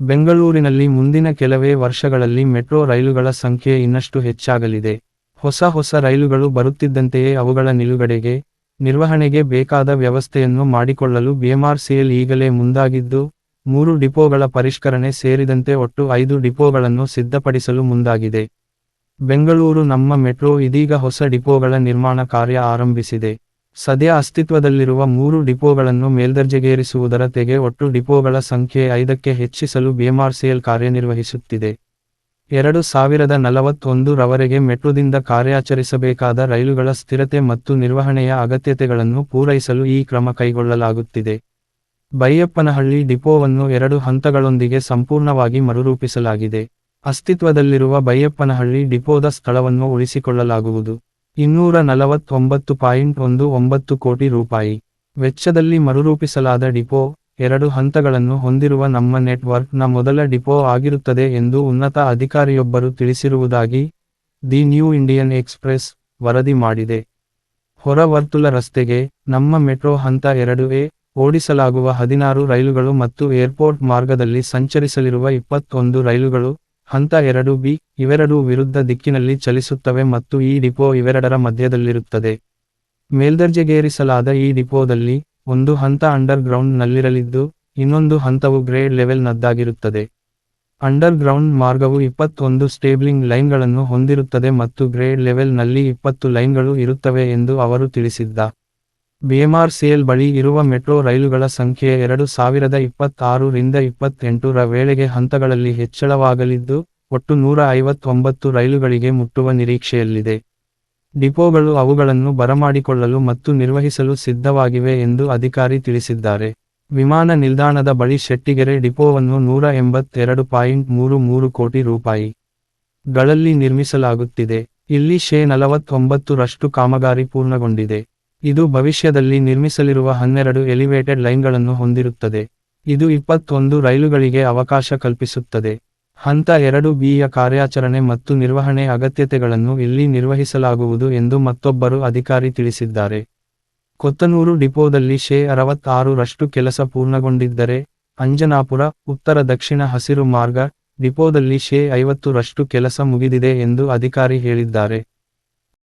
ಬೆಂಗಳೂರಿನಲ್ಲಿ ಮುಂದಿನ ಕೆಲವೇ ವರ್ಷಗಳಲ್ಲಿ ಮೆಟ್ರೋ ರೈಲುಗಳ ಸಂಖ್ಯೆ ಇನ್ನಷ್ಟು ಹೆಚ್ಚಾಗಲಿದೆ. ಹೊಸ ಹೊಸ ರೈಲುಗಳು ಬರುತ್ತಿದ್ದಂತೆಯೇ ಅವುಗಳ ನಿಲುಗಡೆಗೆ, ನಿರ್ವಹಣೆಗೆ ಬೇಕಾದ ವ್ಯವಸ್ಥೆಯನ್ನು ಮಾಡಿಕೊಳ್ಳಲು ಬಿಎಂಆರ್ಸಿಎಲ್ ಈಗಲೇ ಮುಂದಾಗಿದ್ದು, ಮೂರು ಡಿಪೋಗಳ ಪರಿಷ್ಕರಣೆ ಸೇರಿದಂತೆ ಒಟ್ಟು ಐದು ಡಿಪೋಗಳನ್ನು ಸಿದ್ಧಪಡಿಸಲು ಮುಂದಾಗಿದೆ. ಬೆಂಗಳೂರು ನಮ್ಮ ಮೆಟ್ರೋ ಇದೀಗ ಹೊಸ ಡಿಪೋಗಳ ನಿರ್ಮಾಣ ಕಾರ್ಯ ಆರಂಭಿಸಿದೆ. ಸದ್ಯ ಅಸ್ತಿತ್ವದಲ್ಲಿರುವ ಮೂರು ಡಿಪೋಗಳನ್ನು ಮೇಲ್ದರ್ಜೆಗೇರಿಸುವುದರ ತೆಗೆ ಒಟ್ಟು ಡಿಪೋಗಳ ಸಂಖ್ಯೆ ಐದಕ್ಕೆ ಹೆಚ್ಚಿಸಲು ಬಿಎಂಆರ್ಸಿಎಲ್ ಕಾರ್ಯನಿರ್ವಹಿಸುತ್ತಿದೆ. ಎರಡು ಸಾವಿರದ ನಲವತ್ತೊಂದು ರವರೆಗೆ ಮೆಟ್ರೋದಿಂದ ಕಾರ್ಯಾಚರಿಸಬೇಕಾದ ರೈಲುಗಳ ಸ್ಥಿರತೆ ಮತ್ತು ನಿರ್ವಹಣೆಯ ಅಗತ್ಯತೆಗಳನ್ನು ಪೂರೈಸಲು ಈ ಕ್ರಮ ಕೈಗೊಳ್ಳಲಾಗುತ್ತಿದೆ. ಬೈಯಪ್ಪನಹಳ್ಳಿ ಡಿಪೋವನ್ನು ಎರಡು ಹಂತಗಳೊಂದಿಗೆ ಸಂಪೂರ್ಣವಾಗಿ ಮರುರೂಪಿಸಲಾಗಿದೆ. ಅಸ್ತಿತ್ವದಲ್ಲಿರುವ ಬೈಯಪ್ಪನಹಳ್ಳಿ ಡಿಪೋದ ಸ್ಥಳವನ್ನು ಉಳಿಸಿಕೊಳ್ಳಲಾಗುವುದು. ಇನ್ನೂರ ನಲವತ್ತೊಂಬತ್ತು ಪಾಯಿಂಟ್ ಒಂದು ಒಂಬತ್ತು ಕೋಟಿ ರೂಪಾಯಿ. ವೆಚ್ಚದಲ್ಲಿ ಮರುರೂಪಿಸಲಾದ ಡಿಪೋ, ಎರಡು ಹಂತಗಳನ್ನು ಹೊಂದಿರುವ ನಮ್ಮ ನೆಟ್ವರ್ಕ್ನ ಮೊದಲ ಡಿಪೋ ಆಗಿರುತ್ತದೆ ಎಂದು ಉನ್ನತ ಅಧಿಕಾರಿಯೊಬ್ಬರು ತಿಳಿಸಿರುವುದಾಗಿ ದಿ ನ್ಯೂ ಇಂಡಿಯನ್ ಎಕ್ಸ್‌ಪ್ರೆಸ್ ವರದಿ ಮಾಡಿದೆ. ಹೊರವರ್ತುಲ ರಸ್ತೆಗೆ ನಮ್ಮ ಮೆಟ್ರೋ ಹಂತ ಎರಡು ಎ ಓಡಿಸಲಾಗುವ ಹದಿನಾರು ರೈಲುಗಳು ಮತ್ತು ಏರ್ಪೋರ್ಟ್ ಮಾರ್ಗದಲ್ಲಿ ಸಂಚರಿಸಲಿರುವ ಇಪ್ಪತ್ತೊಂದು ರೈಲುಗಳು ಹಂತ ಎರಡು ಬಿ, ಇವೆರಡೂ ವಿರುದ್ಧ ದಿಕ್ಕಿನಲ್ಲಿ ಚಲಿಸುತ್ತವೆ ಮತ್ತು ಈ ಡಿಪೋ ಇವೆರಡರ ಮಧ್ಯದಲ್ಲಿರುತ್ತದೆ. ಮೇಲ್ದರ್ಜೆಗೇರಿಸಲಾದ ಈ ಡಿಪೋದಲ್ಲಿ ಒಂದು ಹಂತ ಅಂಡರ್ ಗ್ರೌಂಡ್ನಲ್ಲಿರಲಿದ್ದು ಇನ್ನೊಂದು ಹಂತವು ಗ್ರೇಡ್ ಲೆವೆಲ್ನದ್ದಾಗಿರುತ್ತದೆ. ಅಂಡರ್ ಗ್ರೌಂಡ್ ಮಾರ್ಗವು ಇಪ್ಪತ್ತೊಂದು ಸ್ಟೇಬ್ಲಿಂಗ್ ಲೈನ್ಗಳನ್ನು ಹೊಂದಿರುತ್ತದೆ ಮತ್ತು ಗ್ರೇಡ್ ಲೆವೆಲ್ನಲ್ಲಿ ಇಪ್ಪತ್ತು ಲೈನ್ಗಳು ಇರುತ್ತವೆ ಎಂದು ಅವರು ತಿಳಿಸಿದ್ದ. ಬಿಎಂಆರ್ಸಿಎಲ್ ಬಳಿ ಇರುವ ಮೆಟ್ರೋ ರೈಲುಗಳ ಸಂಖ್ಯೆ ಎರಡು ಸಾವಿರದ ಇಪ್ಪತ್ತಾರು ರಿಂದ ಇಪ್ಪತ್ತೆಂಟು ರ ವೇಳೆಗೆ ಹಂತಗಳಲ್ಲಿ ಹೆಚ್ಚಳವಾಗಲಿದ್ದು, ಒಟ್ಟು ನೂರ ಐವತ್ತೊಂಬತ್ತು ರೈಲುಗಳಿಗೆ ಮುಟ್ಟುವ ನಿರೀಕ್ಷೆಯಲ್ಲಿದೆ. ಡಿಪೋಗಳು ಅವುಗಳನ್ನು ಬರಮಾಡಿಕೊಳ್ಳಲು ಮತ್ತು ನಿರ್ವಹಿಸಲು ಸಿದ್ಧವಾಗಿವೆ ಎಂದು ಅಧಿಕಾರಿ ತಿಳಿಸಿದ್ದಾರೆ. ವಿಮಾನ ನಿಲ್ದಾಣದ ಬಳಿ ಶೆಟ್ಟಿಗೆರೆ ಡಿಪೋವನ್ನು ನೂರ ಎಂಬತ್ತೆರಡು ಪಾಯಿಂಟ್ ಮೂರು ಮೂರು ಕೋಟಿ ರೂಪಾಯಿ ಗಳಲ್ಲಿ ನಿರ್ಮಿಸಲಾಗುತ್ತಿದೆ. ಇಲ್ಲಿ ಶೇ ನಲವತ್ತೊಂಬತ್ತು ರಷ್ಟು ಕಾಮಗಾರಿ ಪೂರ್ಣಗೊಂಡಿದೆ. ಇದು ಭವಿಷ್ಯದಲ್ಲಿ ನಿರ್ಮಿಸಲಿರುವ ಹನ್ನೆರಡು ಎಲಿವೇಟೆಡ್ ಲೈನ್ಗಳನ್ನು ಹೊಂದಿರುತ್ತದೆ. ಇದು ಇಪ್ಪತ್ತೊಂದು ರೈಲುಗಳಿಗೆ ಅವಕಾಶ ಕಲ್ಪಿಸುತ್ತದೆ. ಹಂತ ಎರಡು ಬಿಯ ಕಾರ್ಯಾಚರಣೆ ಮತ್ತು ನಿರ್ವಹಣೆ ಅಗತ್ಯತೆಗಳನ್ನು ಇಲ್ಲಿ ನಿರ್ವಹಿಸಲಾಗುವುದು ಎಂದು ಮತ್ತೊಬ್ಬರು ಅಧಿಕಾರಿ ತಿಳಿಸಿದ್ದಾರೆ. ಕೊತ್ತನೂರು ಡಿಪೋದಲ್ಲಿ ಶೇ ಅರವತ್ತಾರು ರಷ್ಟು ಕೆಲಸ ಪೂರ್ಣಗೊಂಡಿದ್ದರೆ, ಅಂಜನಾಪುರ, ಉತ್ತರ ದಕ್ಷಿಣ ಹಸಿರು ಮಾರ್ಗ, ಡಿಪೋದಲ್ಲಿ ಶೇ ಐವತ್ತು ರಷ್ಟು ಕೆಲಸ ಮುಗಿದಿದೆ ಎಂದು ಅಧಿಕಾರಿ ಹೇಳಿದ್ದಾರೆ.